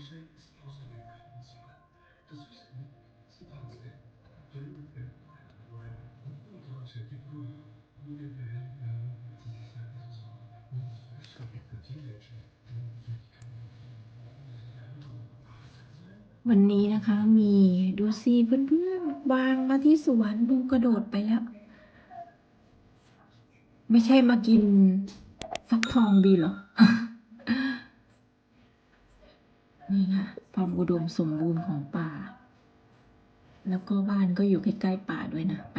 วันนี้นะคะมีดูสิเพื่อนๆวางมาที่สวนดูกระโดดไปแล้ว ไม่ใช่มากินฟักทองบีเหรอ นี่ ความอุดมสมบูรณ์ของป่า แล้วก็บ้านก็อยู่ใกล้ๆป่าด้วยนะ ไป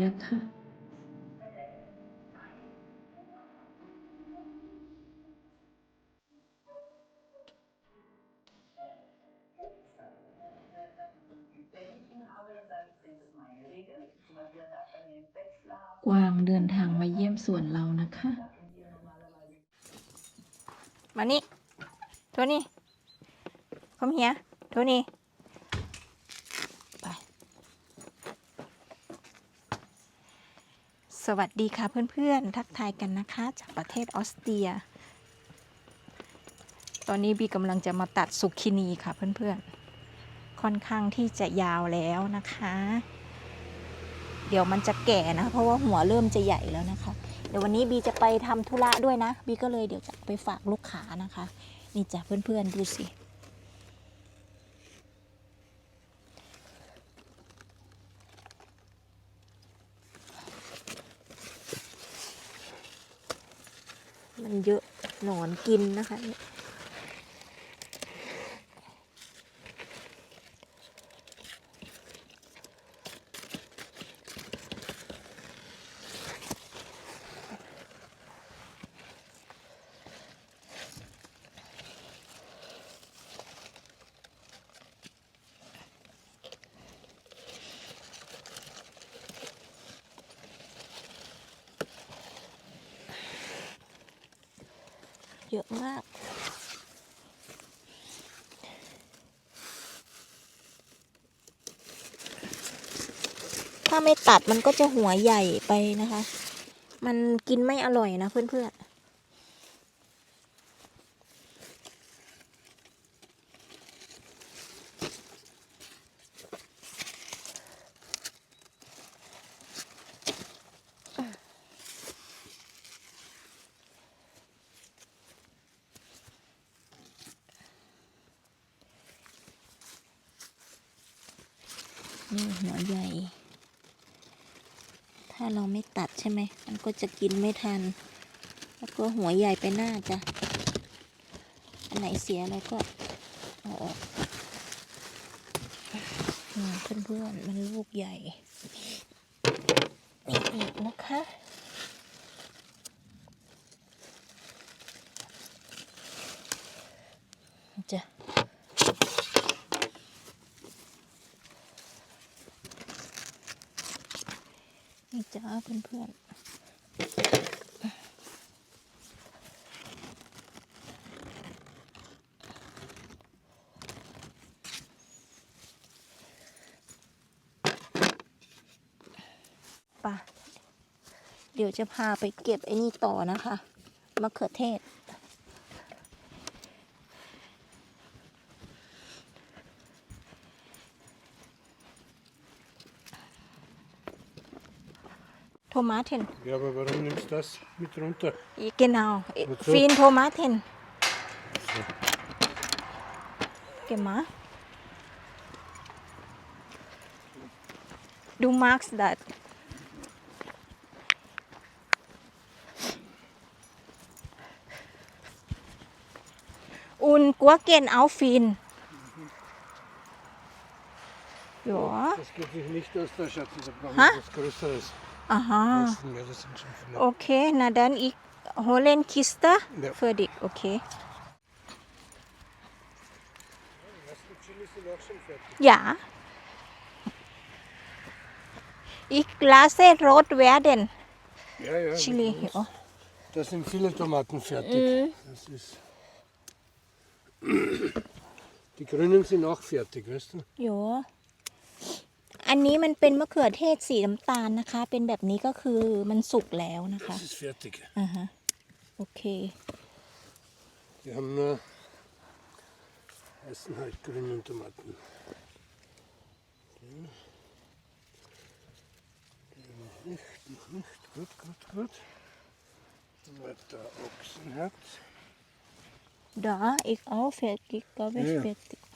แล้วค่ะ กวางเดินทางมาเยี่ยมสวนเรานะคะ มานี่ โทนี่ come here โทนี่ ไป ส วัสดีค่ะเพื่อนๆ ทักทายกันนะคะ จากประเทศออสเตรีย ตอนนี้บีกำลังจะมาตัดสุกินีค่ะเพื่อนๆ ค่อนข้างที่จะยาวแล้วนะคะ เดี๋ยวมันจะแก่นะ เพราะว่าหัวเริ่มจะใหญ่แล้วนะคะ เดี๋ยววันนี้บีจะไปทำธุระด้วยนะ บีก็เลยเดี๋ยวจะไปฝากลูกค้านะคะ นี่จ้ะเพื่อนๆดูสิ มันเยอะหนอนกินนะคะเนี่ย เยอะมาก ถ้าไม่ตัดมันก็จะหัวใหญ่ไปนะคะ มันกินไม่อร่อยนะเพื่อนๆ นี่หัวใหญ่ ถ้าเราไม่ตัดใช่ไหม มันก็จะกินไม่ทัน แล้วก็หัวใหญ่ไปหน้าจ้ะ อันไหนเสียเราก็เอาออกเพื่อนๆ มันลูกใหญ่ นี่อีกนะคะจ้ะ เพื่อนๆไป่ะเดี๋ยวจะพาไปเก็บไอ้นี่ต่อนะคะมะเขือเทศ Tomaten. Ja, aber warum nimmst du das mit runter? Genau, Wozu? für ihn Tomaten. So. Gemacht. Du magst das. Und Gurken auf ihn. Ja. Das geht sich nicht aus der Schatz, da brauchen wir was Größeres aha. Ja. Okay, na dann ich hole eine Kiste Ja. für dich, okay. Hast du Chili sind auch schon fertig? Ja. Ich lasse rot werden. Ja, ja. Chili. Ja. Da sind viele Tomaten fertig. Mhm. Das ist. Die grünen sind auch fertig, weißt du? โย อันนี้มันเป็นมะเขือเทศสีน้ำตาลนะคะ เป็นแบบนี้ก็คือมันสุกแล้วนะคะ Das ist fertig. อ่าฮะโอเค Die haben nur. heißen halt grünen Tomaten. Den. Den noch nicht, noch nicht. Gut, gut, gut. Weiter Ochsenherz. Da, ich auch fertig, glaube ich, Ja, ja. fertig. Mhm.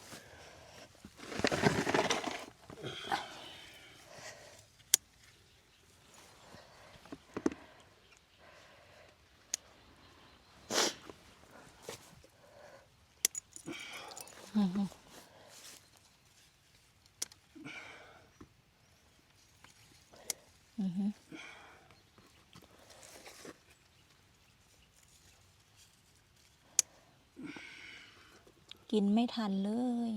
กินไม่ทันเลย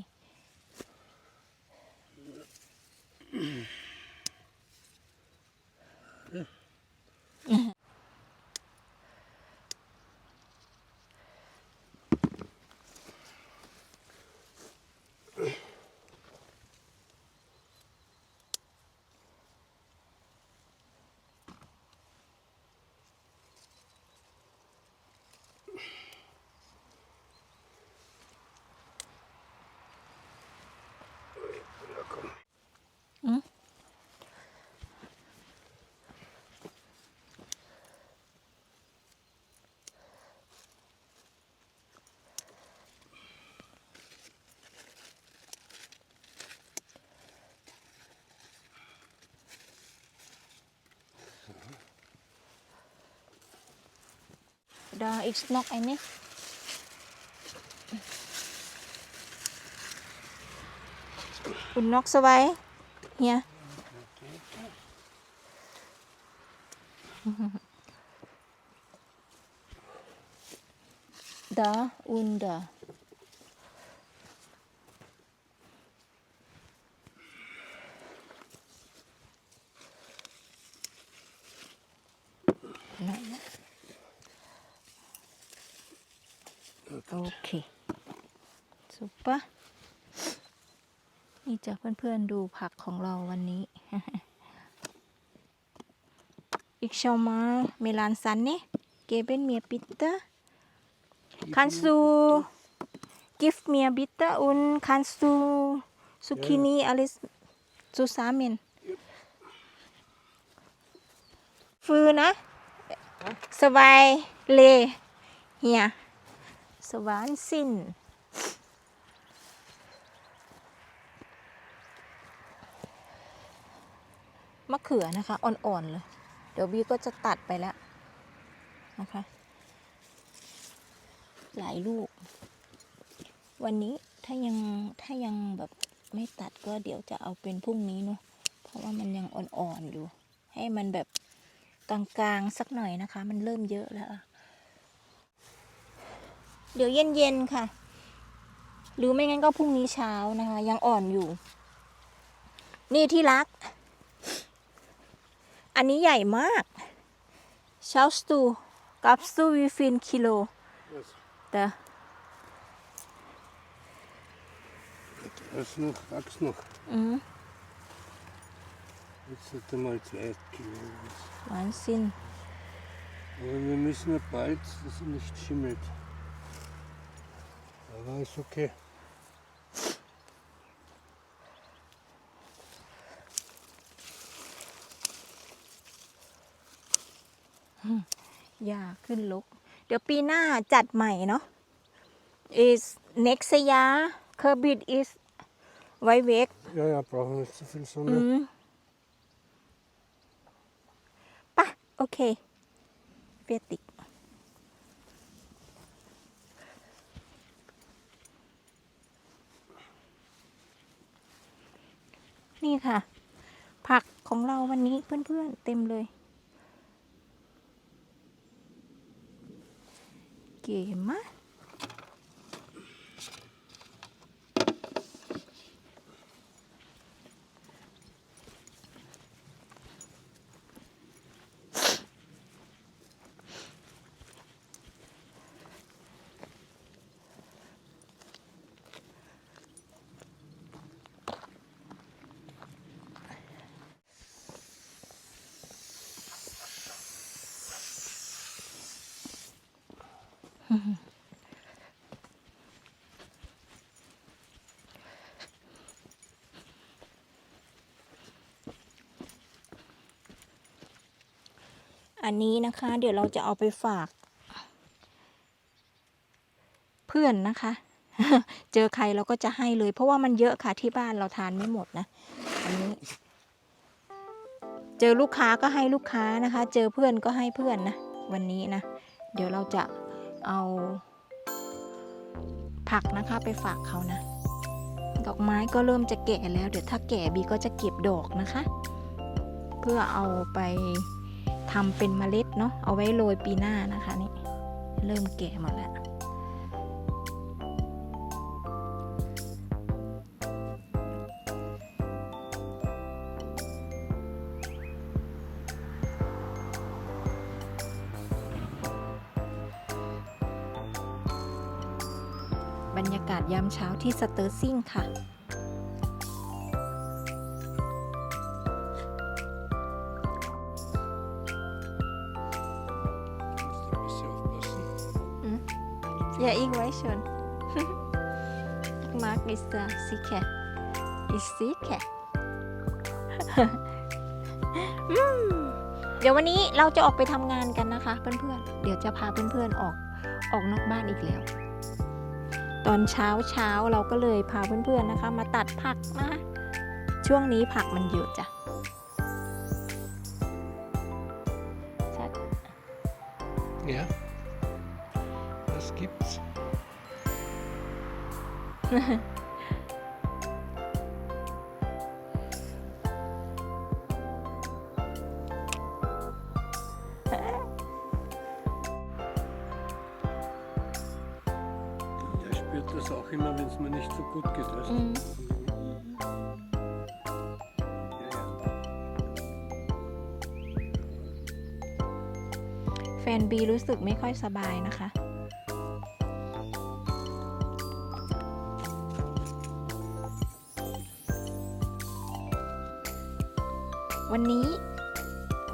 Da ist noch eine. Und noch zwei. Hier. Da und da. Nein. Okay. Super. นี่จะเพื่อนๆดูผักของเราวันนี้ อีกชาวมาเมลานซันนี่เกเบนเมียปิตเตอร์คันซูกิฟเมียบิตเตอร์อุนคันซูซุกินีอลิ สซูซาเมนฟืนะสบายเลเฮียสวานสินมะเขือนะคะ อ่อน ๆ เลย เดี๋ยวบีก็จะตัดไปแล้ว นะคะ หลายลูก วันนี้ถ้ายัง ถ้ายังแบบไม่ตัดก็เดี๋ยวจะเอาเป็นพรุ่งนี้เนาะเพราะว่ามันยังอ่อน ๆ อยู่ ให้มันแบบกลาง ๆ สักหน่อยนะคะ มันเริ่มเยอะแล้ว เดี๋ยวเย็นๆค่ะ หรือไม่งั้นก็พรุ่งนี้เช้านะคะ ยังอ่อนอยู่ นี่ที่รัก อันนี้ใหญ่มากชาสตูกับสตูวีฟินกิโล Was? แต่ Was noch? Wachs noch. อืม Jetzt hat er mal zwei Kilo. หวานซิน Aber wir müssen ja bald, dass er nicht schimmelt. Aber ist okay. ยาขึ้นลก เดี๋ยวปีหน้าจัดใหม่เนาะ is next year Kerbit is ไว้เวก Ja, ja, brauchen wir nicht so viel อื Sonne. มปะโอเคเฟียติก นี่ค่ะ ผักของเราวันนี้เพื่อนๆเต็มเลย เก๋มาก อันนี้นะคะ เดี๋ยวเราจะเอาไปฝาก เพื่อนนะคะ เจอใครเราก็จะให้เลย เพราะว่ามันเยอะค่ะที่บ้านเราทานไม่หมดนะ อันนี้ เจอลูกค้าก็ให้ลูกค้านะคะ เจอเพื่อนก็ให้เพื่อนนะ วันนี้นะ เดี๋ยวเราจะ เอาผักนะคะไปฝากเขานะ ดอกไม้ก็เริ่มจะแก่แล้ว เดี๋ยวถ้าแก่บีก็จะเก็บดอกนะคะ เพื่อเอาไปทำเป็นเมล็ดเนาะเอาไว้โรยปีหน้านะคะนี่เริ่มแก่หมดแล้วากาศยามเช้าที่สเตอร์ซิ่งค่ะ Musst ein bisschen aufpassen. Ja, ich weiß schon. ich mag Mr. Sicher. Ich sicher. อืมเดี๋ยววันนี้เราจะออกไปทำงานกันนะคะ เพื่อนๆ เดี๋ยวจะพาเพื่อนๆออกออกนอกบ้านอีกแล้ว ตอนเช้าเช้าเราก็เลยพาเพื่อนๆนะคะ มาตัดผักนะคะช่วงนี้ผักมันเยอะจ้ะชัด Ja. Das gibt's. Ich spürt das auch immer, wenn es mir nicht so gut geht. Weißt? du? อืม Ja, ja. แฟนบีรู้สึกไม่ค่อยสบายนะคะ วันนี้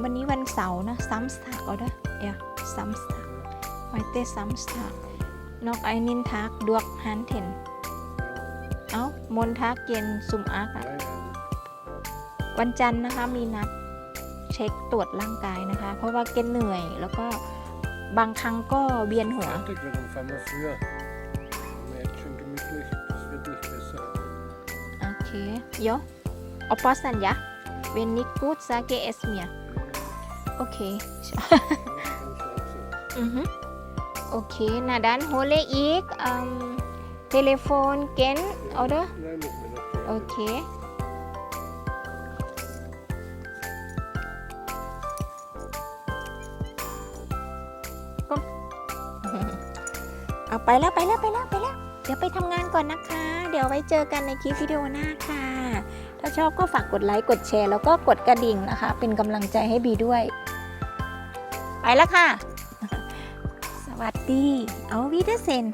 วันนี้วันเสาร์นะซัมสตาร์ก็ได้เอะซัมสตาร์ไวเตซัมสตาร์ นอกไอนินทักดวกฮันเทนเอ้ามนทักเย็นซุมอาร์กอะวันจันทร์นะคะมีนัดเช็คตรวจร่างกายนะคะ เพราะว่าเกนเหนื่อยแล้วก็บางครั้งก็เวียนหัว โอเคโยออปอสัญญาเวนนิกูดซาเกเอสเมียโอเคอือฮึ โอเคนาดันโฮเลอีกเทเลโฟนเกนออเดอร์ Nein, müssen wir noch. โอเคก็เอาไปแล้วไปแล้วไปแล้วไปแล้ว เดี๋ยวไปทำงานก่อนนะคะ เดี๋ยวไว้เจอกันในคลิปวิดีโอหน้าค่ะ ถ้าชอบก็ฝากกดไลค์ กดแชร์ แล้วก็กดกระดิ่งนะคะ เป็นกำลังใจให้บีด้วย ไปแล้วค่ะ วัสดี เอาวิเดเซน